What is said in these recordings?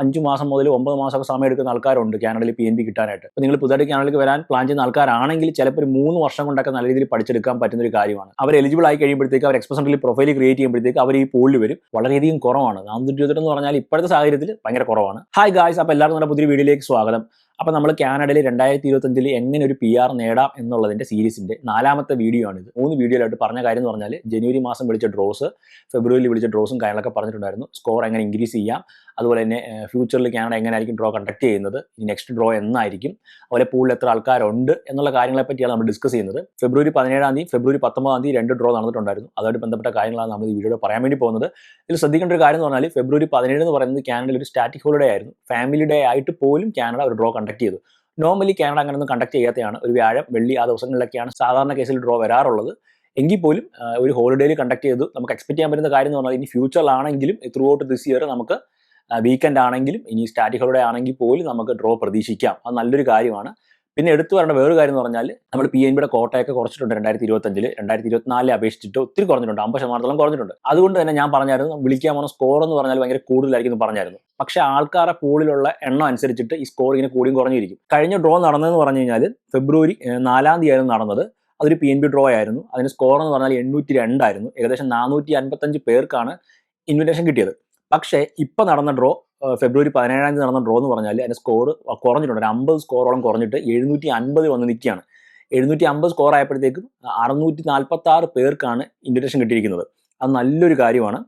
അഞ്ച് മാസം മുതൽ ഒമ്പത് മാസമൊക്കെ സമയം എടുക്കുന്ന ആൾക്കാരുണ്ട് കാനഡയിൽ പി എൻ ബി കിട്ടാനായിട്ട്. അപ്പോൾ നിങ്ങൾ പുതുതായിട്ട് കാനഡയിലേക്ക് വരാൻ പ്ലാൻ ചെയ്യുന്ന ആൾക്കാരാണെങ്കിൽ ചിലപ്പോൾ ഒരു മൂന്ന് വർഷം കൊണ്ടൊക്കെ നല്ല രീതിയിൽ പഠിച്ചെടുക്കാൻ പറ്റുന്ന ഒരു കാര്യമാണ്. അവർ എലിജിബിൾ ആയി കഴിയുമ്പോഴത്തേക്ക് അവർ എക്സ്പ്രസ് സെന്ററിൽ പ്രൊഫൈൽ ക്രിയേറ്റ് ചെയ്യുമ്പോഴത്തേക്ക് അവർ ഈ പോളിൽ വരും. വളരെയധികം കുറവാണ്. നാനൂറ്റി ഇരുപത്തെട്ട് എന്ന് പറഞ്ഞാൽ ഇപ്പോഴത്തെ സാഹചര്യത്തിൽ ഭയങ്കര കുറവാണ്. ഹായ് ഗായ്സ് അപ്പോൾ എല്ലാവർക്കും നമ്മുടെ പുതിയ വീഡിയോയിലേക്ക് സ്വാഗതം. അപ്പോൾ നമ്മൾ കാനഡയിൽ രണ്ടായിരത്തി ഇരുപത്തഞ്ചിൽ എങ്ങനെ ഒരു പി ആർ നേടാം എന്നുള്ളതിന്റെ സീരീസിന്റെ നാലാമത്തെ വീഡിയോ ആണിത്. മൂന്ന് വീഡിയോയിലായിട്ട് പറഞ്ഞ കാര്യം എന്ന് പറഞ്ഞാൽ ജനുവരി മാസം വിളിച്ച ഡ്രോസ് ഫെബ്രുവരിയിൽ വിളിച്ച ഡ്രോസും കാര്യങ്ങളൊക്കെ പറഞ്ഞിട്ടുണ്ടായിരുന്നു. സ്കോർ എങ്ങനെ ഇൻക്രീസ് ചെയ്യാം അതുപോലെ തന്നെ ഫ്യൂച്ചറിൽ കാനഡ എങ്ങനെയായിരിക്കും ഡ്രോ കണ്ടക്ട് ചെയ്യുന്നത് നെക്സ്റ്റ് ഡ്രോ എന്നായിരിക്കും അതുപോലെ പൂളിൽ എത്ര ആൾക്കാരുണ്ട് എന്നുള്ള കാര്യങ്ങളെ പറ്റിയാണ് നമ്മൾ ഡിസ്കസ് ചെയ്യുന്നത്. ഫെബ്രുവരി പതിനേഴാം തീയതി ഫെബ്രുവരി പത്തൊമ്പതാം തീയതി രണ്ട് ഡ്രോ നടന്നിട്ടുണ്ടായിരുന്നു. അതുമായിട്ട് ബന്ധപ്പെട്ട കാര്യങ്ങളാണ് നമ്മൾ ഈ വീഡിയോ പറയാൻ വേണ്ടി പോകുന്നത്. ഇതിൽ ശ്രദ്ധിക്കേണ്ട ഒരു കാര്യം എന്ന് പറഞ്ഞാൽ ഫെബ്രുവരി പതിനേഴ് എന്ന് പറയുന്നത് കാനഡയിൽ ഒരു സ്റ്റാറ്റിക് ഹോളിഡേ ആയിരുന്നു. ഫാമിലി ഡേ ആയിട്ട് പോലും കാനഡ ഒരു ഡ്രോ കണ്ടക്ട് ചെയ്തു. നോർമലി കാനഡ അങ്ങനെയൊന്നും കണ്ടക്ട് ചെയ്യാത്തതാണ്. ഒരു വ്യാഴം വെള്ളി ആ ദിവസങ്ങളിലൊക്കെയാണ് സാധാരണ കേസിൽ ഡ്രോ വരാറുള്ളത്. എങ്കിൽ പോലും ഒരു ഹോളിഡേയിൽ കണ്ടക്ട് ചെയ്തു. നമുക്ക് എക്സ്പെക്ട് ചെയ്യാൻ പറ്റുന്ന കാര്യം എന്ന് പറഞ്ഞാൽ ഇനി ഫ്യൂച്ചറിലാണെങ്കിലും ത്രൂ ഔട്ട് ദിസ് ഇയർ നമുക്ക് വീക്കെൻഡ് ആണെങ്കിലും ഇനി സ്റ്റാറ്റിക് ഹോളിഡേ ആണെങ്കിൽ പോലും നമുക്ക് ഡ്രോ പ്രതീക്ഷിക്കാം. അത് നല്ലൊരു കാര്യമാണ്. പിന്നെ എടുത്തു പറയേണ്ട വേറൊരു കാര്യം എന്ന് പറഞ്ഞാൽ നമ്മൾ പി എൻ ബിയുടെ കോട്ടയൊക്കെ കുറച്ചിട്ടുണ്ട് രണ്ടായിരത്തി ഇരുപത്തഞ്ചിൽ രണ്ടായിരത്തി ഇരുപത്തിനാലിൽ അപേക്ഷിച്ചിട്ട് ഒത്തിരി കുറഞ്ഞിട്ടുണ്ട്. അമ്പത് ശതമാനത്തോളം കുറഞ്ഞിട്ടുണ്ട്. അതുകൊണ്ട് തന്നെ ഞാൻ പറഞ്ഞായിരുന്നു വിളിക്കാൻ പോകുന്ന സ്കോർ എന്ന് പറഞ്ഞാൽ ഭയങ്കര കൂടുതലായിരിക്കും എന്ന് പറഞ്ഞായിരുന്നു. പക്ഷെ ആൾക്കാരുടെ പൂളിലുള്ള എണ്ണം അനുസരിച്ചിട്ട് ഈ സ്കോർ ഇങ്ങനെ കൂടിയും കുറഞ്ഞിരിക്കും. കഴിഞ്ഞ ഡ്രോ നടന്നതെന്ന് പറഞ്ഞു കഴിഞ്ഞാൽ ഫെബ്രുവരി നാലാം തീയതി ആയിരുന്നു നടന്നത്. അതൊരു പി എൻ ബി ഡ്രോ ആയിരുന്നു. അതിന് സ്കോർ എന്ന് പറഞ്ഞാൽ എണ്ണൂറ്റി രണ്ടായിരുന്നു ഏകദേശം നാനൂറ്റി അൻപത്തഞ്ച് പേർക്കാണ് ഇൻവിറ്റേഷൻ കിട്ടിയത്. പക്ഷേ ഇപ്പം നടന്ന ഡ്രോ ഫെബ്രുവരി പതിനേഴാം തീയതി നടന്ന ഡ്രോ എന്ന് പറഞ്ഞാൽ അതിന്റെ സ്കോർ കുറഞ്ഞിട്ടുണ്ട്. ഒരു അമ്പത് സ്കോറോളം കുറഞ്ഞിട്ട് എഴുന്നൂറ്റി അൻപത് വന്ന് നിൽക്കുകയാണ്. എഴുന്നൂറ്റി അമ്പത് സ്കോർ ആയപ്പോഴത്തേക്കും അറുന്നൂറ്റി നാൽപ്പത്തി ആറ് പേർക്കാണ് ഇൻവിറ്റേഷൻ കിട്ടിയിരിക്കുന്നത്. അത് നല്ലൊരു കാര്യമാണ്.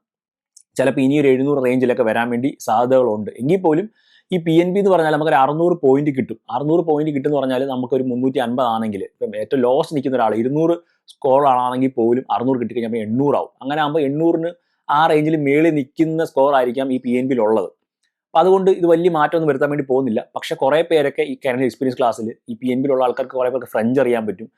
ചിലപ്പോൾ ഇനി ഒരു എഴുന്നൂറ് റേഞ്ചിലൊക്കെ വരാൻ വേണ്ടി സാധ്യതകളുണ്ട്. എങ്കിൽ പോലും ഈ പി എൻ ബി എന്ന് പറഞ്ഞാൽ നമുക്കൊരു അറുന്നൂറ് പോയിന്റ് കിട്ടും. അറുന്നൂറ് പോയിന്റ് കിട്ടും എന്ന് പറഞ്ഞാൽ നമുക്കൊരു മുന്നൂറ്റി അൻപത് ആണെങ്കിൽ ഇപ്പം ഏറ്റവും ലോസ് നിൽക്കുന്ന ഒരാൾ ഇരുന്നൂറ് സ്കോർ ആണെങ്കിൽ പോലും അറുന്നൂറ് കിട്ടിക്കഴിഞ്ഞാൽ എണ്ണൂറാവും. അങ്ങനെ ആകുമ്പോൾ എണ്ണൂറിന് ആ റേഞ്ചിൽ മേളിൽ നിൽക്കുന്ന സ്കോർ ആയിരിക്കാം ഈ പി എൻ ബിയിലുള്ളത് അപ്പോൾ അതുകൊണ്ട് ഇത് വലിയ മാറ്റമൊന്നും വരുത്താൻ വേണ്ടി പോകുന്നില്ല. പക്ഷെ കുറേ പേരൊക്കെ ഈ കാനഡ എക്സ്പീരിയൻസ് ക്ലാസ്സിൽ ഈ പി എൻ ബിയിലുള്ള ആൾക്കാർക്ക് കുറേ പേർക്ക് ഫ്രഞ്ച് അറിയാൻ പറ്റും.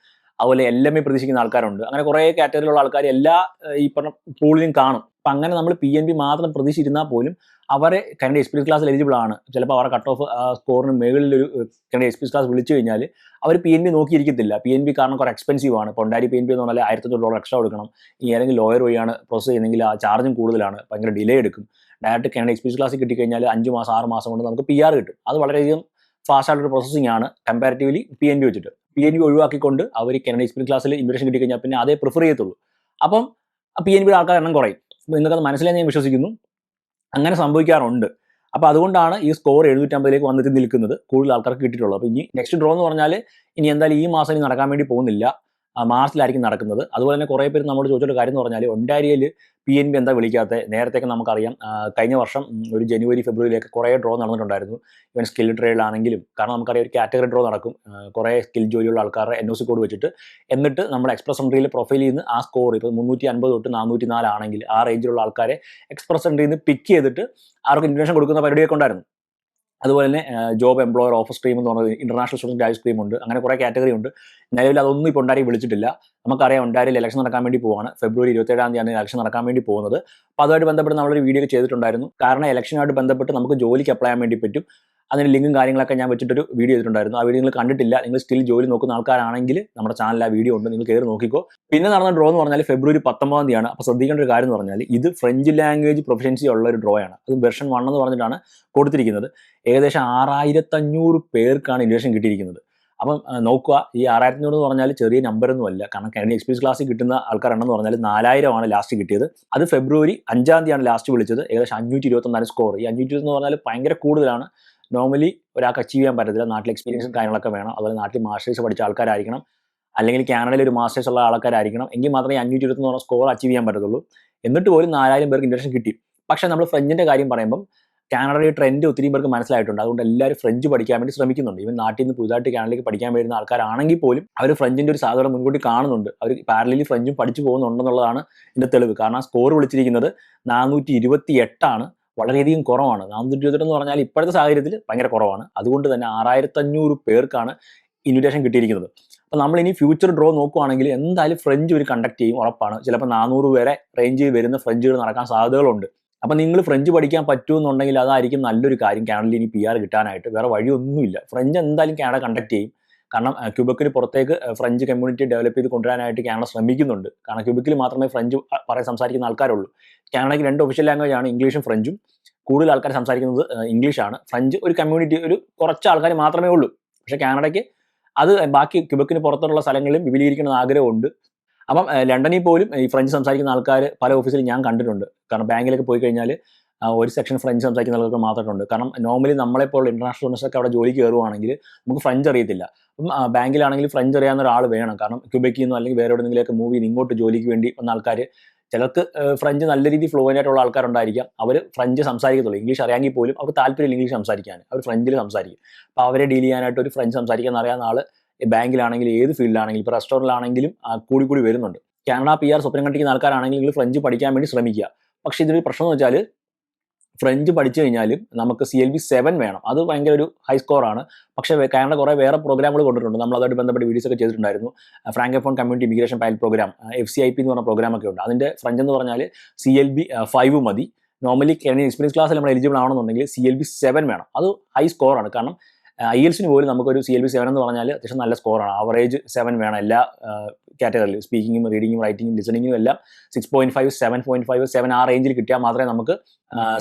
അതുപോലെ എൽ എം എ പ്രതീക്ഷിക്കുന്ന ആൾക്കാരുണ്ട്. അങ്ങനെ കുറേ കാറ്റഗറിയിലുള്ള ആൾക്കാർ എല്ലാ ഈ പറഞ്ഞ പൂളിലും കാണും. അപ്പം അങ്ങനെ നമ്മൾ പി എൻ ബി മാത്രം പ്രതീക്ഷിച്ചിരുന്നാൽ പോലും അവരെ കാനഡ എക്സ്പീരിയൻസ് ക്ലാസ് എലിജിബിൾ ആണ്. ചിലപ്പോൾ അവരുടെ കട്ട് ഓഫ് സ്കോറിന് മുകളിലൊരു കാനഡ എക്സ്പീരിയൻസ് ക്ലാസ് വിളിച്ചു കഴിഞ്ഞാൽ അവർ പി എൻ ബി നോക്കിയിരിക്കത്തില്ല. പി എൻ ബി കാരണം കുറേ എക്സ്പെൻസീവ് ആണ്. ഉണ്ടായി പി എൻ ബി എന്ന് പറഞ്ഞാൽ ആയിരത്തി ഡോളർ എക്സ്ട്രാ കൊടുക്കണം. ഈ ഏതെങ്കിലും ലോയർ വഴിയാണ് പ്രോസസ് ചെയ്യുന്നെങ്കിൽ ആ ചാർജും കൂടുതലാണ്. ഭയങ്കര ഡിലേ എടുക്കും. ഡയറക്റ്റ് കാനഡ എക്സ്പീരിയൻസ് ക്ലാസ് കിട്ടിക്കഴിഞ്ഞാൽ അഞ്ച് മാസം ആറ് മാസം കൊണ്ട് നമുക്ക് പി ആർ കിട്ടും. അത് വളരെയധികം ഫാസ്റ്റ് ആയിട്ടൊരു പ്രോസസ്സിംഗ് ആണ് കമ്പാരിറ്റീവ്ലി പി എൻ ബി വെച്ചിട്ട്. പി എൻ ബി ഒഴിവാക്കിക്കൊണ്ട് അവർ കാനഡ എക്സ്പീരിയൻസ് ക്ലാസ്സിൽ ഇൻവിറ്റേഷൻ കിട്ടിക്കഴിഞ്ഞാൽ പിന്നെ അതേ പ്രിഫർ ചെയ്യത്തുള്ളൂ. അപ്പം പി എൻ ബിയുടെ ആൾക്കാർ എണ്ണം കുറയും. നിങ്ങൾക്കത് മനസ്സിലായി ഞാൻ വിശ്വസിക്കുന്നു. അങ്ങനെ സംഭവിക്കാറുണ്ട്. അപ്പോൾ അതുകൊണ്ടാണ് ഈ സ്കോർ എഴുന്നൂറ്റമ്പതിലേക്ക് വന്നിട്ട് നിൽക്കുന്നത്. കൂടുതൽ ആൾക്കാർക്ക് കിട്ടിയിട്ടുള്ളത്. അപ്പോൾ ഇനി നെക്സ്റ്റ് ഡ്രോ എന്ന് പറഞ്ഞാൽ ഇനി എന്തായാലും ഈ മാസം ഇനി നടക്കാൻ വേണ്ടി പോകുന്നില്ല. മാർച്ചിലായിരിക്കും നടക്കുന്നത്. അതുപോലെ തന്നെ കുറേ പേര് നമ്മൾ ചോദിച്ചൊരു കാര്യം എന്ന് പറഞ്ഞാൽ ഒണ്ടാരിയയിൽ പി എൻ ബി എന്താ വിളിക്കാത്ത? നേരത്തെയൊക്കെ നമുക്കറിയാം. കഴിഞ്ഞ വർഷം ഒരു ജനുവരി ഫെബ്രുവരിയിലൊക്കെ കുറേ ഡ്രോ നടന്നിട്ടുണ്ടായിരുന്നു. ഇവൻ സ്കിൽ ട്രേഡിലാണെങ്കിലും കാരണം നമുക്കറിയാം ഒരു കാറ്റഗറി ഡ്രോ നടക്കും. കുറേ സ്കിൽ ജോലിയുള്ള ആൾക്കാരുടെ എൻ ഒ സി കോഡ് വെച്ചിട്ട്. എന്നിട്ട് നമ്മൾ എക്സ്പ്രസ് എൻട്രിയിൽ പ്രൊഫൈൽ ചെയ്യുന്ന ആ സ്കോർ ഇപ്പോൾ മുന്നൂറ്റി അൻപത് തൊട്ട് നാനൂറ്റി നാലാണെങ്കിൽ ആ റേഞ്ചിലുള്ള ആൾക്കാരെ എക്സ്പ്രസ് എൻട്രിയിൽ നിന്ന് പിക്ക് ചെയ്തിട്ട് അവർക്ക് ഇൻഫർമേഷൻ കൊടുക്കുന്ന പരിപാടിയൊക്കെ ഉണ്ടായിരുന്നു. അതുപോലെ തന്നെ ജോബ് എംപ്ലോയർ ഓഫർ സ്ട്രീം എന്ന് പറയുന്നത് ഇന്റർനാഷണൽ സ്റ്റുഡന്റ് ഡാഷ് സ്ട്രീം ഉണ്ട്. അങ്ങനെ കുറേ കാറ്റഗറി ഉണ്ട്. നിലവിൽ അതൊന്നും ഇപ്പോൾ ഉണ്ടായി വിളിച്ചിട്ടില്ല. നമുക്കറിയാം ഉണ്ടാരിൽ ഇലക്ഷൻ നടക്കാൻ വേണ്ടി പോവാണ്. ഫെബ്രുവരി ഇരുപത്തേഴാം തീയതി ഇലക്ഷൻ നടക്കാൻ വേണ്ടി പോകുന്നത്. അപ്പോൾ അതുമായിട്ട് ബന്ധപ്പെട്ട് നമ്മളൊരു വീഡിയോ ചെയ്തിട്ടുണ്ടായിരുന്നു. കാരണം ഇലക്ഷനുമായിട്ട് ബന്ധപ്പെട്ട് നമുക്ക് ജോലിക്ക് അപ്ലൈ ചെയ്യാൻ വേണ്ടി പറ്റും. അതിന് ലിങ്കും കാര്യങ്ങളൊക്കെ ഞാൻ വെച്ചിട്ടൊരു വീഡിയോ ചെയ്തിട്ടുണ്ടായിരുന്നു. ആ വീഡിയോ നിങ്ങൾ കണ്ടിട്ടില്ല. നിങ്ങൾ സ്റ്റിൽ ജോലി നോക്കുന്ന ആൾക്കാരാണെങ്കിൽ നമ്മുടെ ചാനലിൽ ആ വീഡിയോ ഉണ്ട്. നിങ്ങൾ കയറി നോക്കിക്കോ. പിന്നെ നടന്ന ഡ്രോ എന്ന് പറഞ്ഞാൽ ഫെബ്രുവരി പത്തൊമ്പതാം തീയതിയാണ്. അപ്പോൾ ശ്രദ്ധിക്കേണ്ട ഒരു കാര്യം എന്ന് പറഞ്ഞാൽ ഇത് ഫ്രഞ്ച് ലാംഗ്വേജ് പ്രൊഫഷൻസി ഉള്ള ഒരു ഡ്രോ ആണ്. അത് വെർഷൻ വൺ എന്ന് പറഞ്ഞിട്ടാണ് കൊടുത്തിരിക്കുന്നത്. ഏകദേശം ആറായിരത്തഞ്ഞൂറ് പേർക്കാണ് ഇൻവിറ്റേഷൻ കിട്ടിയിരിക്കുന്നത്. അപ്പം നോക്കുക. ഈ ആറായിരത്തി അഞ്ഞൂറ് എന്ന് പറഞ്ഞാൽ ചെറിയ നമ്പർ ഒന്നുമല്ല കാരണം കാനഡി എക്സ്പീരിയൻസ് ക്ലാസ്സിൽ കിട്ടുന്ന ആൾക്കാരെണ്ണം പറഞ്ഞാൽ നാലായിരമാണ് ലാസ്റ്റ് കിട്ടിയത്. അത് ഫെബ്രുവരി അഞ്ചാം തീയതിയാണ് ലാസ്റ്റ് വിളിച്ചത്. ഏകദേശം അഞ്ഞൂറ്റി ഇരുപത്തൊന്നാണ് സ്കോർ ഈ അഞ്ഞൂറ്റി എന്ന് പറഞ്ഞാൽ ഭയങ്കര കൂടുതലാണ്. നോർമലി ഒരാൾക്ക് അച്ചീവ് ചെയ്യാൻ പറ്റത്തില്ല. നാട്ടിൽ എക്സ്പീരിയൻസും കാര്യങ്ങളൊക്കെ വേണം. അതുപോലെ നാട്ടിൽ മാസ്റ്റേഴ്സ് പഠിച്ച ആൾക്കാരായിരിക്കണം. അല്ലെങ്കിൽ കാനഡയിൽ ഒരു മാസ്റ്റേഴ്സ് ഉള്ള ആൾക്കാരായിരിക്കണം. എങ്കിൽ മാത്രമേ അഞ്ഞൂറ്റി ഇരുപത്തൊന്ന് സ്കോർ അച്ചീവ് ചെയ്യാൻ പറ്റത്തുള്ളൂ. എന്നിട്ട് പോലും നാലായിരം പേർക്ക് ഇൻഡക്ഷൻ കിട്ടി. പക്ഷേ നമ്മൾ ഫ്രഞ്ചിന്റെ കാര്യം പറയുമ്പം കാനഡയുടെ ട്രെൻഡ് ഒത്തിരി പേർക്ക് മനസ്സിലായിട്ടുണ്ട്. അതുകൊണ്ട് എല്ലാവരും ഫ്രഞ്ച് പഠിക്കാൻ വേണ്ടി ശ്രമിക്കുന്നുണ്ട്. ഇവൻ നാട്ടിൽ നിന്ന് പുതുതായിട്ട് കാനഡയിലേക്ക് പഠിക്കാൻ വരുന്ന ആൾക്കാരാണെങ്കിൽ പോലും അവർ ഫ്രഞ്ചിന്റെ ഒരു സാധ്യത മുൻകൂട്ടി കാണുന്നുണ്ട്. അവർ പാരലലി ഫ്രഞ്ചും പഠിച്ചു പോകുന്നുണ്ടെന്നുള്ളതാണ് ഇതിന്റെ തെളിവ്. കാരണം സ്കോർ വിളിച്ചിരിക്കുന്നത് നാനൂറ്റി ഇരുപത്തി എട്ടാണ് വളരെയധികം കുറവാണ്. നാനൂറ്റി ഇരുപത്തെട്ട് എന്ന് പറഞ്ഞാൽ ഇപ്പോഴത്തെ സാഹചര്യത്തിൽ ഭയങ്കര കുറവാണ്. അതുകൊണ്ട് തന്നെ ആറായിരത്തഞ്ഞൂറ് പേർക്കാണ് ഇൻവിറ്റേഷൻ കിട്ടിയിരിക്കുന്നത്. അപ്പോൾ നമ്മൾ ഇനി ഫ്യൂച്ചർ ഡ്രോ നോക്കുവാണെങ്കിൽ എന്തായാലും ഫ്രഞ്ച് ഒരു കണ്ടക്ട് ചെയ്യും ഉറപ്പാണ്. ചിലപ്പോൾ നാനൂറ് വരെ റേഞ്ച് വരുന്ന ഫ്രഞ്ചുകൾ നടക്കാൻ സാധ്യതകളുണ്ട്. അപ്പം നിങ്ങൾ ഫ്രഞ്ച് പഠിക്കാൻ പറ്റുമെന്നുണ്ടെങ്കിൽ അതായിരിക്കും നല്ലൊരു കാര്യം. കാനഡയിൽ ഇനി പി ആർ കിട്ടാനായിട്ട്. വേറെ വഴിയൊന്നുമില്ല. ഫ്രഞ്ച് എന്തായാലും കാനഡ കണ്ടക്ട് ചെയ്യും. കാരണം ക്യൂബക്കിന് പുറത്തേക്ക് ഫ്രഞ്ച് കമ്മ്യൂണിറ്റി ഡെവലപ്പ് ചെയ്ത് കൊണ്ടുവരാനായിട്ട് കാനഡ ശ്രമിക്കുന്നുണ്ട്. കാരണം ക്യൂബക്കിൽ മാത്രമേ ഫ്രഞ്ച് പറയാൻ സംസാരിക്കുന്ന ആൾക്കാരുള്ളൂ. കാനഡയ്ക്ക് രണ്ട് ഒഫീഷ്യൽ ലാംഗ്വേജ് ആണ് ഇംഗ്ലീഷും ഫ്രഞ്ചും. കൂടുതൽ ആൾക്കാർ സംസാരിക്കുന്നത് ഇംഗ്ലീഷാണ് ഫ്രഞ്ച് ഒരു കമ്മ്യൂണിറ്റി ഒരു കുറച്ച് ആൾക്കാർ മാത്രമേ ഉള്ളൂ. പക്ഷേ കാനഡയ്ക്ക് അത് ബാക്കി ക്യൂബക്കിന് പുറത്തുള്ള സ്ഥലങ്ങളിലും വിപുലീകരിക്കണം എന്ന് ആഗ്രഹമുണ്ട്. അപ്പം ലണ്ടനിൽ പോലും ഈ ഫ്രഞ്ച് സംസാരിക്കുന്ന ആൾക്കാർ പല ഓഫീസിലും ഞാൻ കണ്ടിട്ടുണ്ട്. കാരണം ബാങ്കിലൊക്കെ പോയി കഴിഞ്ഞാൽ ഒരു സെക്ഷൻ ഫ്രഞ്ച് സംസാരിക്കുന്ന ആളുകൾക്ക് മാത്രമുണ്ട് കാരണം നോർമലി നമ്മളെപ്പോലുള്ള ഇന്റർനാഷണൽ സ്റ്റുഡൻസൊക്കെ അവിടെ ജോലി കയറുവാണെങ്കിൽ നമുക്ക് ഫ്രഞ്ച് അറിയത്തില്ല. അപ്പം ബാങ്കിലാണെങ്കിൽ ഫ്രഞ്ച് അറിയാവുന്ന ഒരാൾ വേണം. കാരണം ക്യൂബക്കിൽ നിന്നോ അല്ലെങ്കിൽ വേറെ എവിടെയെങ്കിലുമൊക്കെ മൂവ് ചെയ്ത് ഇങ്ങോട്ട് ജോലിക്ക് വേണ്ടി വന്ന ആൾക്കാർ ചിലർക്ക് ഫ്രഞ്ച് നല്ല രീതിയിൽ ഫ്ലുവന്റ് ആയിട്ടുള്ള ആൾക്കാരുണ്ടായിരിക്കാം. അവർ ഫ്രഞ്ച് സംസാരിക്കത്തുള്ളൂ. ഇംഗ്ലീഷ് അറിയാമെങ്കിൽ പോലും അവർക്ക് താല്പര്യമില്ല ഇംഗ്ലീഷ് സംസാരിക്കാൻ. അവർ ഫ്രഞ്ചിൽ സംസാരിക്കും. അപ്പോൾ അവരെ ഡീൽ ചെയ്യാനായിട്ട് ഒരു ഫ്രഞ്ച് സംസാരിക്കാൻ അറിയാവുന്ന ആൾ ബാങ്കിലാണെങ്കിലും ഏത് ഫീൽഡിലാണെങ്കിലും ഇപ്പോൾ റെസ്റ്റോറന്റിലാണെങ്കിലും കൂടി കൂടി വരുന്നുണ്ട്. കാനഡ പി ആർ സ്വപ്നം കണ്ടിരിക്കുന്ന ആൾക്കാരാണെങ്കിൽ നിങ്ങൾ ഫ്രഞ്ച് പഠിക്കാൻ വേണ്ടി ശ്രമിക്കുക. പക്ഷേ ഇതിനൊരു പ്രശ്നം എന്ന് വെച്ചാൽ ഫ്രഞ്ച് പഠിച്ചു കഴിഞ്ഞാലും നമുക്ക് സി എൽ ബി സെവൻ വേണം. അത് ഭയങ്കര ഒരു ഹൈ സ്കോർ ആണ്. പക്ഷേ കാനഡ കുറേ വേറെ പ്രോഗ്രാമുകൾ കൊണ്ടിട്ടുണ്ട്. നമ്മൾ അതുമായിട്ട് ബന്ധപ്പെട്ട് വീഡിയോസ് ഒക്കെ ചെയ്തിട്ടുണ്ടായിരുന്നു. Francophone community immigration pilot program F C I P എന്ന് പറഞ്ഞ പ്രോഗ്രാം ഒക്കെ ഉണ്ട്. അതിന്റെ ഫ്രഞ്ച് എന്ന് പറഞ്ഞാൽ സി എൽ ബി ഫൈവ് മതി. നോർമലി എക്സ്പീരിയൻസ് ക്ലാസ്സിൽ നമ്മൾ എലിജിബിൾ ആവണമെന്നുണ്ടെങ്കിൽ സി എൽ ബി സെവൻ വേണം. അത് ഹൈ സ്കോറാണ് കാരണം ഐ എൽസിന് പോലും നമുക്കൊരു സി എൽ ബി സെവൻ എന്ന് പറഞ്ഞാൽ അത്യാവശ്യം നല്ല സ്കോറാണ് ആവറേജ് സെവൻ വേണം. എല്ലാ കാറ്റഗറിയിലും സ്പീക്കിങ്ങും റീഡിങ്ങും റൈറ്റിങ്ങും ലിസണിങ്ങും എല്ലാം six point five seven point five seven ആ റേഞ്ചിൽ കിട്ടിയാൽ മാത്രമേ നമുക്ക്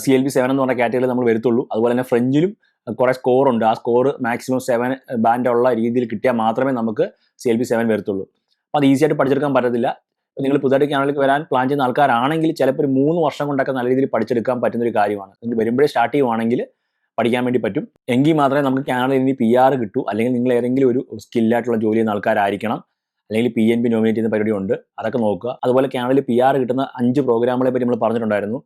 സി എൽ ബി സെവൻ എന്ന് പറഞ്ഞ കാറ്റഗറിയിൽ നമ്മൾ വരുത്തുള്ളൂ. അതുപോലെ തന്നെ ഫ്രഞ്ചിലും കുറേ സ്കോർ ഉണ്ട്. ആ സ്കോർ മാക്സിമം സെവൻ ബാൻഡ് ഉള്ള രീതിയിൽ കിട്ടിയാൽ മാത്രമേ നമുക്ക് സി എൽ ബി സെവൻ വരത്തുള്ളൂ. അപ്പോൾ അത് ഈസി ആയിട്ട് പഠിച്ചെടുക്കാൻ പറ്റത്തില്ല. നിങ്ങൾ പുതുതായിട്ട് കാനഡയിലേക്ക് വരാൻ പ്ലാൻ ചെയ്യുന്ന ആൾക്കാരാണെങ്കിൽ ചിലപ്പോൾ ഒരു മൂന്ന് വർഷം കൊണ്ടൊക്കെ നല്ല രീതിയിൽ പഠിച്ചെടുക്കാൻ പറ്റുന്ന ഒരു കാര്യമാണ്. നിങ്ങൾ വരുമ്പോഴേ സ്റ്റാർട്ട് ചെയ്യുവാണെങ്കിൽ പഠിക്കാൻ വേണ്ടി പറ്റും. എങ്കിൽ മാത്രമേ നമുക്ക് കാനഡയിൽ ഇനി പി ആർ കിട്ടൂ. അല്ലെങ്കിൽ നിങ്ങൾ ഏതെങ്കിലും ഒരു സ്കില്ലായിട്ടുള്ള ജോലി ചെയ്യുന്ന ആൾക്കാരായിരിക്കണം. അല്ലെങ്കിൽ പി എൻ പി നോമിനേറ്റ് ചെയ്യുന്ന പരിപാടി ഉണ്ട്. അതൊക്കെ നോക്കുക. അതുപോലെ കാനഡയിൽ പി ആർ കിട്ടുന്ന അഞ്ച് പ്രോഗ്രാമുകളെ പറ്റി നമ്മൾ പറഞ്ഞിട്ടുണ്ടായിരുന്നു.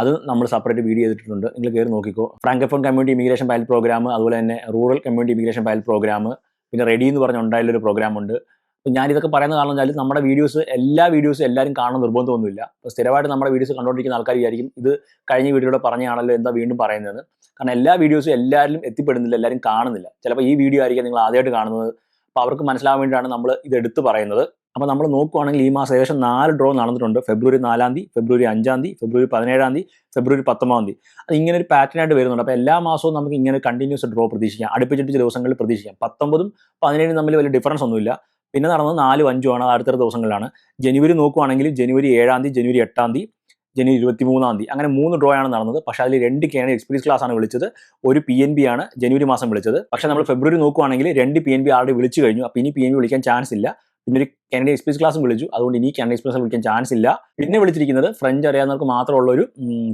അത് നമ്മൾ സെപ്പറേറ്റ് വീഡിയോ ചെയ്തിട്ടുണ്ട്. നിങ്ങൾ കയറി നോക്കിക്കോ. Francophone community immigration pilot program അതുപോലെ തന്നെ rural community immigration pilot program പിന്നെ റെഡി എന്ന് പറഞ്ഞ ഉണ്ടായാലൊരു പ്രോഗ്രാം ഉണ്ട്. അപ്പോൾ ഞാനിതൊക്കെ പറയുന്ന കാരണം വെച്ചാൽ നമ്മുടെ വീഡിയോസ് എല്ലാ വീഡിയോസും എല്ലാവരും കാണാൻ നിർബന്ധമൊന്നുമില്ല അപ്പോൾ സ്ഥിരമായിട്ട് നമ്മുടെ വീഡിയോസ് കണ്ടുകൊണ്ടിരിക്കുന്ന ആൾക്കാർ വിചാരിക്കും ഇത് കഴിഞ്ഞ വീഡിയോയുടെ പറഞ്ഞാണല്ലോ എന്താ വീണ്ടും പറയുന്നത് കാരണം എല്ലാ വീഡിയോസും എല്ലാവരിലും എത്തിപ്പെടുന്നില്ല എല്ലാവരും കാണുന്നില്ല. ചിലപ്പോൾ ഈ വീഡിയോ ആയിരിക്കും നിങ്ങൾ ആദ്യമായിട്ട് കാണുന്നത്. അപ്പോൾ അവർക്ക് മനസ്സിലാവാൻ വേണ്ടിയിട്ടാണ് നമ്മൾ ഇത് എടുത്തു പറയുന്നത്. അപ്പോൾ നമ്മൾ നോക്കുവാണെങ്കിൽ ഈ മാസം ഏകദേശം നാല് ഡ്രോ നടന്നിട്ടുണ്ട്. ഫെബ്രുവരി നാലാം തീയതി ഫെബ്രുവരി അഞ്ചാം തീയതി ഫെബ്രുവരി പതിനേഴാം തീയതി ഫെബ്രുവരി പത്തൊമ്പതാം തീയതി. അത് ഇങ്ങനെ ഒരു പാറ്റേൺ ആയിട്ട് വരുന്നുണ്ട്. അപ്പോൾ എല്ലാ മാസവും നമുക്ക് ഇങ്ങനെ കണ്ടിന്യൂസ് ഡ്രോ പ്രതീക്ഷിക്കാം. അടുപ്പിച്ചിട്ട് ദിവസങ്ങളിൽ പ്രതീക്ഷിക്കാം. പത്തൊമ്പതും പതിനേഴും തമ്മിൽ വലിയ ഡിഫറൻസ് ഒന്നുമില്ല. പിന്നെ നടന്നത് നാലും അഞ്ചും ആണ് അടുത്ത ദിവസങ്ങളിലാണ്. ജനുവരി നോക്കുവാണെങ്കിൽ ജനുവരി ഏഴാം തീയതി ജനുവരി എട്ടാം തീയതി ജനുവരി ഇരുപത്തി മൂന്നാം തീയതി. അങ്ങനെ മൂന്ന് ഡ്രോ ആണ് നടന്നത്. പക്ഷേ അതിൽ രണ്ട് കേണ എക്സ്പീരിയൻസ് ക്ലാസ് ആണ് വിളിച്ചത്. ഒരു പി എൻ ബി ആണ് ജനുവരി മാസം വിളിച്ചത്. പക്ഷേ നമ്മൾ ഫെബ്രുവരി നോക്കുവാണെങ്കിൽ രണ്ട് പി എൻ ബി ആൾറെഡി വിളിച്ചു കഴിഞ്ഞു. അപ്പോൾ ഇനി പി എൻ ബി വിളിക്കാൻ ചാൻസ് ഇല്ല. പിന്നെ ഒരു കാനഡ എക്സ്പീരിയൻസ് ക്ലാസ്സും വിളിച്ചു. അതുകൊണ്ട് ഇനി കാനഡ എക്സ്പീരിയൻസ് വിളിക്കാൻ ചാൻസ് ഇല്ല. പിന്നെ വിളിച്ചിരിക്കുന്നത് ഫ്രഞ്ച് അറിയാവുന്നവർക്ക് മാത്രമുള്ള ഒരു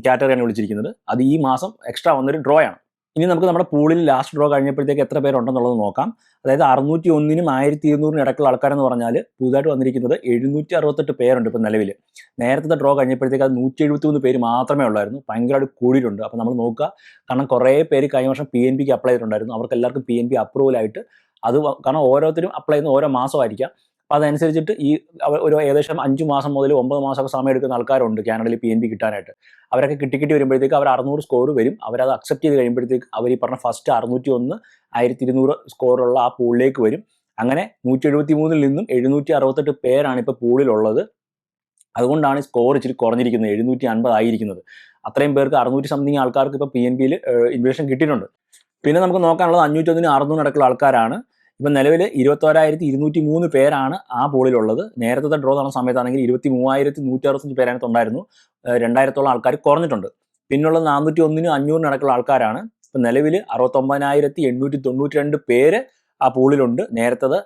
കാറ്റഗറിയാണ് വിളിച്ചിരിക്കുന്നത്. അത് ഈ മാസം എക്സ്ട്രാ വന്നൊരു ഡ്രോ ആണ്. ഇനി നമുക്ക് നമ്മുടെ പൂളിൽ ലാസ്റ്റ് ഡ്രോ കഴിഞ്ഞപ്പോഴത്തേക്ക് എത്ര പേരുണ്ടെന്നുള്ളത് നോക്കാം. അതായത് അറുന്നൂറ്റി ഒന്നിനും ആയിരത്തി ഇരുന്നൂറിനും ഇടയ്ക്കുള്ള ആൾക്കാരെന്ന് പറഞ്ഞാൽ പുതുതായിട്ട് വന്നിരിക്കുന്നത് എഴുന്നൂറ്റി അറുപത്തെട്ട് പേരുണ്ട് ഇപ്പം നിലവിൽ നേരത്തെ ഡ്രോ കഴിഞ്ഞപ്പോഴത്തേക്ക് അത് നൂറ്റി എഴുപത്തി മൂന്ന് പേര് മാത്രമേ ഉള്ളായിരുന്നു. ഭയങ്കരമായിട്ട് കൂടിയിട്ടുണ്ട്. അപ്പോൾ നമ്മൾ നോക്കുക. കാരണം കുറേ പേര് കഴിഞ്ഞ വർഷം പി എൻ പിക്ക് അപ്ലൈ ചെയ്തിട്ടുണ്ടായിരുന്നു. അവർക്ക് എല്ലാവർക്കും പി എൻ പി അപ്രൂവൽ ആയിട്ട് അത് കാരണം ഓരോരുത്തരും അപ്ലൈ ചെയ്യുന്ന ഓരോ മാസമായിരിക്കാം. അപ്പോൾ അതനുസരിച്ചിട്ട് ഈ ഒരു ഏകദേശം അഞ്ച് മാസം മുതൽ ഒമ്പത് മാസമൊക്കെ സമയം എടുക്കുന്ന ആൾക്കാരുണ്ട് കാനഡയിൽ പി എൻ പി കിട്ടാനായിട്ട്. അവരൊക്കെ കിട്ടി കിട്ടി വരുമ്പോഴത്തേക്ക് അവർ അറുന്നൂറ് സ്കോർ വരും. അവരത് അക്സെപ്റ്റ് ചെയ്ത് കഴിയുമ്പോഴത്തേക്ക് അവർ ഈ പറഞ്ഞ ഫസ്റ്റ് അറുന്നൂറ്റി ഒന്ന് ആയിരത്തി ഇരുന്നൂറ് സ്കോറുള്ള ആ പൂളിലേക്ക് വരും. അങ്ങനെ നൂറ്റി എഴുപത്തി മൂന്നിൽ നിന്നും എഴുന്നൂറ്റി അറുപത്തെട്ട് പേരാണ് ഇപ്പോൾ പൂളിലുള്ളത്. അതുകൊണ്ടാണ് സ്കോർ ഇച്ചിരി കുറഞ്ഞിരിക്കുന്നത് എഴുന്നൂറ്റി അൻപത് ആയിരിക്കുന്നത്. അത്രയും പേർക്ക് അറുന്നൂറ്റി സംതിങ് ആൾക്കാർക്ക് ഇപ്പോൾ പി എൻ പിയിൽ ഇൻവിറ്റേഷൻ കിട്ടിയിട്ടുണ്ട്. പിന്നെ നമുക്ക് നോക്കാനുള്ളത് അഞ്ഞൂറ്റൊന്നിന് അറുന്നൂറ് അടക്കമുള്ള ആൾക്കാരാണ്. ഇപ്പം നിലവിൽ ഇരുപത്തോരായിരത്തി ഇരുന്നൂറ്റി മൂന്ന് പേരാണ് ആ പോളിലുള്ളത്. നേരത്തെ ഡ്രോ നടന്ന സമയത്താണെങ്കിൽ ഇരുപത്തി മൂവായിരത്തി നൂറ്റി അറുപത്തഞ്ച് പേരാണ് ഉണ്ടായിരുന്നു രണ്ടായിരത്തോളം ആൾക്കാർ കുറഞ്ഞിട്ടുണ്ട്. പിന്നുള്ള നാനൂറ്റി ഒന്നിനും അഞ്ഞൂറിന് അടക്കമുള്ള ആൾക്കാരാണ്. ഇപ്പം നിലവിൽ അറുപത്തൊമ്പതിനായിരത്തി എണ്ണൂറ്റി തൊണ്ണൂറ്റി രണ്ട് പേര് ആ പൂളിലുണ്ട്. നേരത്തത്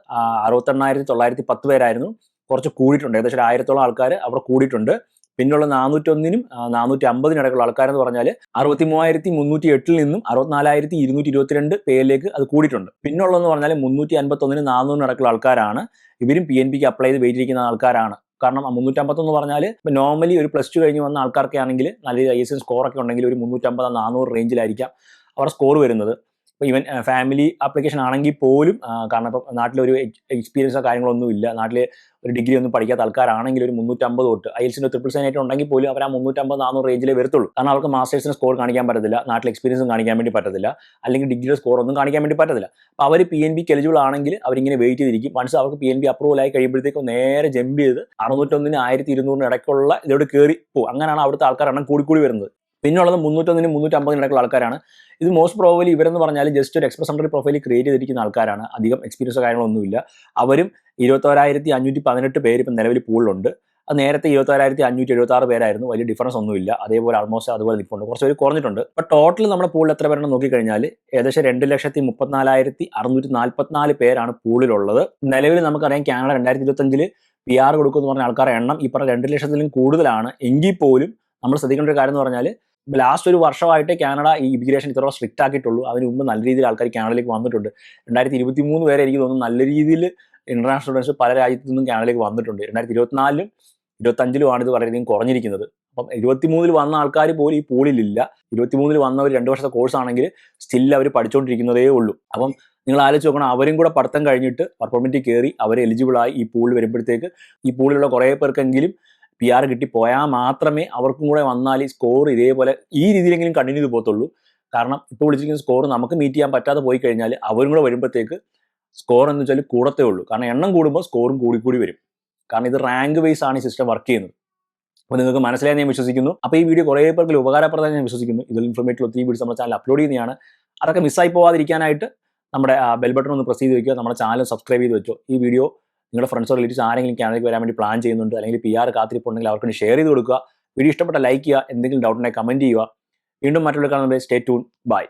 അറുപത്തെണ്ണായിരത്തി തൊള്ളായിരത്തി പത്ത് പേരായിരുന്നു. കുറച്ച് കൂടിയിട്ടുണ്ട്. ഏകദേശം ഒരു ആയിരത്തോളം ആൾക്കാർ അവിടെ കൂടിയിട്ടുണ്ട്. പിന്നുള്ള നാനൂറ്റൊന്നിനും നാനൂറ്റി അമ്പതിനും ഇടയ്ക്കുള്ള ആൾക്കാരെന്ന് പറഞ്ഞാൽ അറുപത്തി മൂവായിരത്തി മുന്നൂറ്റി എട്ടിൽ നിന്നും അറുപത്തിനാലായിരത്തി ഇരുന്നൂറ്റി ഇരുപത്തിരണ്ട് പേരിലേക്ക് അത് കൂടിയിട്ടുണ്ട്. പിന്നുള്ളതെന്ന് പറഞ്ഞാൽ മുന്നൂറ്റി അൻപത്തൊന്നിന് ഇടയ്ക്കുള്ള ആൾക്കാരാണ്. ഇവരും പി എൻ പിക്ക് അപ്ലൈ ചെയ്ത് വെയിറ്റിരിക്കുന്ന ആൾക്കാരാണ്. കാരണം മുന്നൂറ്റമ്പത്തൊന്ന് പറഞ്ഞാൽ ഇപ്പം നോർമലി ഒരു പ്ലസ് ടു കഴിഞ്ഞ് വന്ന ആൾക്കാർക്ക് ആണെങ്കിൽ നല്ല ഐ എസ് സ്കോറൊക്കെ ഉണ്ടെങ്കിൽ ഒരു മുന്നൂറ്റമ്പത് നാനൂറ് റേഞ്ചിലായിരിക്കാം അവർ സ്കോർ വരുന്നത്. ഇപ്പോൾ ഈവൻ ഫാമിലി ആപ്ലിക്കേഷൻ ആണെങ്കിൽ പോലും കാരണം ഇപ്പം നാട്ടിലൊരു എക്സ്പീരിയൻസോ കാര്യങ്ങളൊന്നും ഇല്ല. നാട്ടിൽ ഒരു ഡിഗ്രി ഒന്നും പഠിക്കാത്ത ആൾക്കാരാണെങ്കിൽ ഒരു മുന്നൂറ്റമ്പത് തൊട്ട് ഐൽസിന്റെ ട്രിപ്പിൾ സെവൻ ആയിട്ട് ഉണ്ടെങ്കിൽ പോലും അവർ ആ മുന്നൂറ്റമ്പത് നാനൂറ് റേഞ്ചിലേ വരത്തുള്ളൂ. കാരണം അവർക്ക് മാസ്റ്റേഴ്സിന് സ്കോർ കാണിക്കാൻ പറ്റത്തില്ല നാട്ടിൽ എക്സ്പീരിയൻസും കാണിക്കാൻ വേണ്ടി പറ്റത്തില്ല അല്ലെങ്കിൽ ഡിഗ്രിയുടെ സ്കോർ ഒന്നും കാണിക്കാൻ വേണ്ടി പറ്റത്തില്ല. അപ്പോൾ അവർ പി എൻ ബിക്ക് എലിജിബിൾ ആണെങ്കിൽ അവരിങ്ങനെ വെയിറ്റ് ചെയ്തിരിക്കും. വൺസ് അവർക്ക് പി എൻ ബി അപ്രൂവൽ ആയി കഴിയുമ്പോഴത്തേക്കും നേരെ ജമ്പ് ചെയ്ത് അറുന്നൂറ്റൊന്നിന് ആയിരത്തി ഇരുന്നൂറിന് ഇടയ്ക്കുള്ള ഇതോട് കയറി പോകും അങ്ങനെയാണ് അവിടുത്തെ ആൾക്കാർ എണ്ണം കൂടി വരുന്നത്. പിന്നുള്ളത് മുന്നൂറ്റൊന്നിനും മുന്നൂറ്റമ്പതിനും ഇടക്കുള്ള ആൾക്കാരാണ്. ഇത് മോസ്റ്റ് പ്രോബലി ഇവരെന്ന് പറഞ്ഞാൽ ജസ്റ്റ് ഒരു എക്സ്പ്രസ് സെന്ററി പ്രൊഫൈൽ ക്രിയേറ്റ് ചെയ്തിരിക്കുന്ന ആൾക്കാരാണ്. അധികം എക്സ്പീരിയൻസോ കാര്യങ്ങളൊന്നുമില്ല അവരും ഇരുപത്തോരായിരത്തി അഞ്ഞൂറ്റി പതിനെട്ട് പേര് ഇപ്പം നിലവിൽ പൂളിലുണ്ട് അത് നേരത്തെ ഇരുപത്തോരായിരത്തി അഞ്ഞൂറ്റി എഴുപത്തി ആറ് പേരായിരുന്നു. വലിയ ഡിഫറൻസ് ഒന്നുമില്ല. അതേപോലെ ആൾമോസ്റ്റ് അതുപോലെ നിൽപ്പുണ്ട്. കുറച്ച് പേര് കുറഞ്ഞിട്ടുണ്ട്. അപ്പോൾ ടോട്ടൽ നമ്മുടെ പൂളിൽ എത്ര പേരാണ് നോക്കിക്കഴിഞ്ഞാൽ ഏകദേശം രണ്ട് ലക്ഷത്തി മുപ്പത്തിനാലായിരത്തി അറുന്നൂറ്റി നാൽപ്പത്തിനാല് പേരാണ് പൂളിലുള്ളത് നിലവിൽ നമുക്കറിയാം കാനഡ രണ്ടായിരത്തി ഇരുപത്തഞ്ചിൽ പി ആർ കൊടുക്കുമെന്ന് പറഞ്ഞ ആൾക്കാരുടെ എണ്ണം പറഞ്ഞ രണ്ട് ലക്ഷത്തിലും കൂടുതലാണ്. എങ്കിൽ പോലും നമ്മൾ ശ്രദ്ധിക്കേണ്ട ഒരു കാര്യം എന്ന് പറഞ്ഞാൽ ലാസ്റ്റ് ഒരു വർഷമായിട്ട് കാനഡ ഈ ഇമിഗ്രേഷൻ ഇത്ര സ്ട്രിക്റ്റ് ആക്കിയിട്ടുള്ളൂ. അതിന് മുമ്പ് നല്ല രീതിയിൽ ആൾക്കാർ കാനഡയിലേക്ക് വന്നിട്ടുണ്ട്. രണ്ടായിരത്തി ഇരുപത്തി മൂന്ന് വരെ എനിക്ക് തോന്നുന്നു നല്ല രീതിയിൽ ഇന്റർനാഷണൽ സ്റ്റുഡൻസ് പല രാജ്യത്തു നിന്നും കാനഡയിലേക്ക് വന്നിട്ടുണ്ട്. രണ്ടായിരത്തി ഇരുപത്തിനാലിലും ഇരുപത്തഞ്ചിലുമാണ് ഇത് വളരെയധികം കുറഞ്ഞിരിക്കുന്നത്. അപ്പം ഇരുപത്തിമൂന്നിൽ വന്ന ആൾക്കാർ പോലും ഈ പൂളിലില്ല ഇരുപത്തിമൂന്നിൽ വന്നവർ രണ്ട് വർഷത്തെ കോഴ്സ് ആണെങ്കിൽ സ്റ്റിൽ അവർ പഠിച്ചുകൊണ്ടിരിക്കുന്നതേ ഉള്ളൂ. അപ്പം നിങ്ങൾ ആലോചിച്ച് നോക്കണം അവരും കൂടെ പഠിത്തം കഴിഞ്ഞിട്ട് പെർഫോമിറ്റി കയറി അവർ എലിജിബിളായി ഈ പൂളിൽ വരുമ്പോഴത്തേക്ക് ഈ പൂളിലുള്ള കുറേ പേർക്കെങ്കിലും പി ആർ കിട്ടി പോയാൽ മാത്രമേ അവർക്കും കൂടെ വന്നാൽ ഈ സ്കോർ ഇതേപോലെ ഈ രീതിയിലെങ്കിലും കണ്ടിന്യൂ ചെയ്ത് പോകത്തുള്ളൂ. കാരണം ഇപ്പോൾ വിളിച്ചിരിക്കുന്ന സ്കോർ നമുക്ക് മീറ്റ് ചെയ്യാൻ പറ്റാതെ പോയി കഴിഞ്ഞാൽ അവരും കൂടെ വരുമ്പോഴത്തേക്ക് സ്കോർ എന്ന് വെച്ചാൽ കൂടത്തേ ഉള്ളൂ. കാരണം എണ്ണം കൂടുമ്പോൾ സ്കോറും കൂടി കൂടി വരും. കാരണം ഇത് റാങ്ക് വൈസ് ആണ് ഈ സിസ്റ്റം വർക്ക് ചെയ്യുന്നത്. അപ്പോൾ നിങ്ങൾക്ക് മനസ്സിലായി ഞാൻ വിശ്വസിക്കുന്നു. അപ്പോൾ ഈ വീഡിയോ കുറേ പേർക്ക് ഉപകാരപ്രദമായി ഞാൻ വിശ്വസിക്കുന്നു. ഇതിൽ ഇൻഫർമേറ്റീവ് ഒത്തിരി വീഡിയോസ് നമ്മുടെ ചാനൽ അപ്ലോഡ് ചെയ്യുന്നതാണ്. അതൊക്കെ മിസ്സായി പോവാതിരിക്കാനായിട്ട് നമ്മുടെ ബെൽ ബട്ടൺ ഒന്ന് പ്രസ് ചെയ്ത് വെക്കുക. നമ്മുടെ ചാനൽ സബ്സ്ക്രൈബ് ചെയ്ത് വെച്ചോ. ഈ വീഡിയോ നിങ്ങളുടെ ഫ്രണ്ട്സോ റിലേറ്റീവ്സ് ആരെങ്കിലും കാനഡയ്ക്ക് വരാൻ വേണ്ടി പ്ലാൻ ചെയ്യുന്നുണ്ട് അല്ലെങ്കിൽ പി ആർ കാത്തിരിപ്പുണ്ടെങ്കിൽ അവർക്ക് ഷെയർ ചെയ്ത് കൊടുക്കുക. വീഡിയോ ഇഷ്ടപ്പെട്ട ലൈക്ക് ചെയ്യുക എന്തെങ്കിലും ഡൗട്ട് ഉണ്ടെങ്കിൽ കമന്റ് ചെയ്യുക. വീണ്ടും മറ്റുള്ള കാണുന്നത് സ്റ്റേ ട്യൂൺ ബൈ